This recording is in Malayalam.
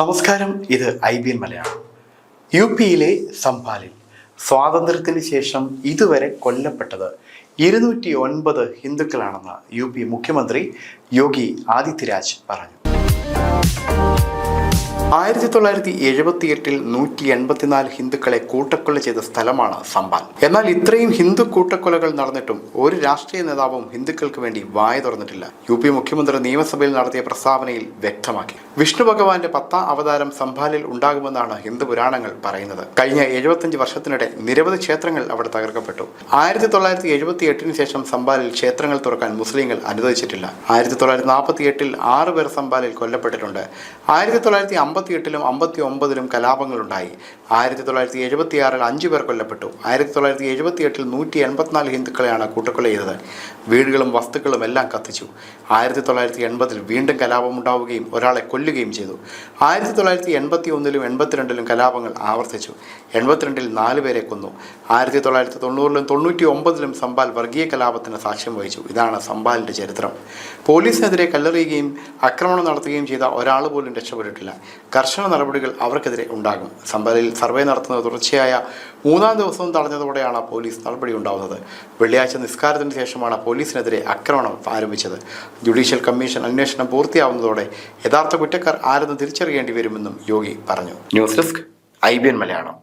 നമസ്കാരം ഇത് I B N Malayalam. U പിയിലെ സംഭാലിൽ സ്വാതന്ത്ര്യത്തിന് ശേഷം ഇതുവരെ കൊല്ലപ്പെട്ടത് ഇരുന്നൂറ്റി ഒൻപത് ഹിന്ദുക്കളാണെന്ന് യു പി മുഖ്യമന്ത്രി യോഗി ആദിത്യരാജ് പറഞ്ഞു. ആയിരത്തി തൊള്ളായിരത്തി എഴുപത്തി എട്ടിൽ നൂറ്റി എൺപത്തിനാല് ഹിന്ദുക്കളെ കൂട്ടക്കൊല ചെയ്ത സ്ഥലമാണ് സമ്പാൽ എന്നാൽ ഇത്രയും ഹിന്ദു കൂട്ടക്കൊലകൾ നടന്നിട്ടും ഒരു രാഷ്ട്രീയ നേതാവും ഹിന്ദുക്കൾക്ക് വേണ്ടി വായ തുറന്നിട്ടില്ല. യു പി മുഖ്യമന്ത്രി നിയമസഭയിൽ നടത്തിയ പ്രസ്താവനയിൽ വ്യക്തമാക്കി. വിഷ്ണു ഭഗവാന്റെ പത്താം അവതാരം സംഭാലിൽ ഉണ്ടാകുമെന്നാണ് ഹിന്ദു പുരാണങ്ങൾ പറയുന്നത്. കഴിഞ്ഞ എഴുപത്തഞ്ച് വർഷത്തിനിടെ നിരവധി ക്ഷേത്രങ്ങൾ അവിടെ തകർക്കപ്പെട്ടു. ആയിരത്തി തൊള്ളായിരത്തി എഴുപത്തി എട്ടിന് ശേഷം സംഭാലിൽ ക്ഷേത്രങ്ങൾ തുറക്കാൻ മുസ്ലിങ്ങൾ അനുവദിച്ചിട്ടില്ല. ആയിരത്തി തൊള്ളായിരത്തി നാൽപ്പത്തി എട്ടിൽ ആറ് പേർ സംഭാലിൽ കൊല്ലപ്പെട്ടിട്ടുണ്ട്. ആയിരത്തി തൊള്ളായിരത്തി അമ്പത്തി എട്ടിലും അമ്പത്തി ഒമ്പതിലും കലാപങ്ങളുണ്ടായി. ആയിരത്തി തൊള്ളായിരത്തി എഴുപത്തി ആറിൽ അഞ്ചു പേർ കൊല്ലപ്പെട്ടു. ആയിരത്തി തൊള്ളായിരത്തി എഴുപത്തി എട്ടിൽ നൂറ്റി എൺപത്തിനാല് ഹിന്ദുക്കളെയാണ് കൂട്ടക്കൊല ചെയ്തത്. വീടുകളും വസ്തുക്കളും എല്ലാം കത്തിച്ചു. ആയിരത്തി തൊള്ളായിരത്തി എൺപതിൽ വീണ്ടും കലാപമുണ്ടാവുകയും ഒരാളെ കൊല്ലുകയും ചെയ്തു. ആയിരത്തി തൊള്ളായിരത്തി എൺപത്തി ഒന്നിലും എൺപത്തിരണ്ടിലും കലാപങ്ങൾ ആവർത്തിച്ചു. എൺപത്തിരണ്ടിൽ നാല് പേരെ കൊന്നു. ആയിരത്തി തൊള്ളായിരത്തി തൊണ്ണൂറിലും തൊണ്ണൂറ്റി ഒമ്പതിലും സംബാൽ വർഗീയ കലാപത്തിന് സാക്ഷ്യം വഹിച്ചു. ഇതാണ് സംബാലിന്റെ ചരിത്രം. പോലീസിനെതിരെ കല്ലെറിയുകയും ആക്രമണം നടത്തുകയും ചെയ്ത ഒരാൾ പോലും രക്ഷപ്പെട്ടിട്ടില്ല. കർശന നടപടികൾ അവർക്കെതിരെ ഉണ്ടാകും. സംബലിൽ സർവേ നടത്തുന്നത് തുടർച്ചയായ മൂന്നാം ദിവസവും തടഞ്ഞതോടെയാണ് പോലീസ് നടപടി ഉണ്ടാകുന്നത് വെള്ളിയാഴ്ച നിസ്കാരത്തിന് ശേഷമാണ് പോലീസിനെതിരെ ആക്രമണം ആരംഭിച്ചത്. ജുഡീഷ്യൽ കമ്മീഷൻ അന്വേഷണം പൂർത്തിയാവുന്നതോടെ യഥാർത്ഥ കുറ്റക്കാർ ആരെന്ന് തിരിച്ചറിയേണ്ടി വരുമെന്നും യോഗി പറഞ്ഞു. News desk I B N Malayalam.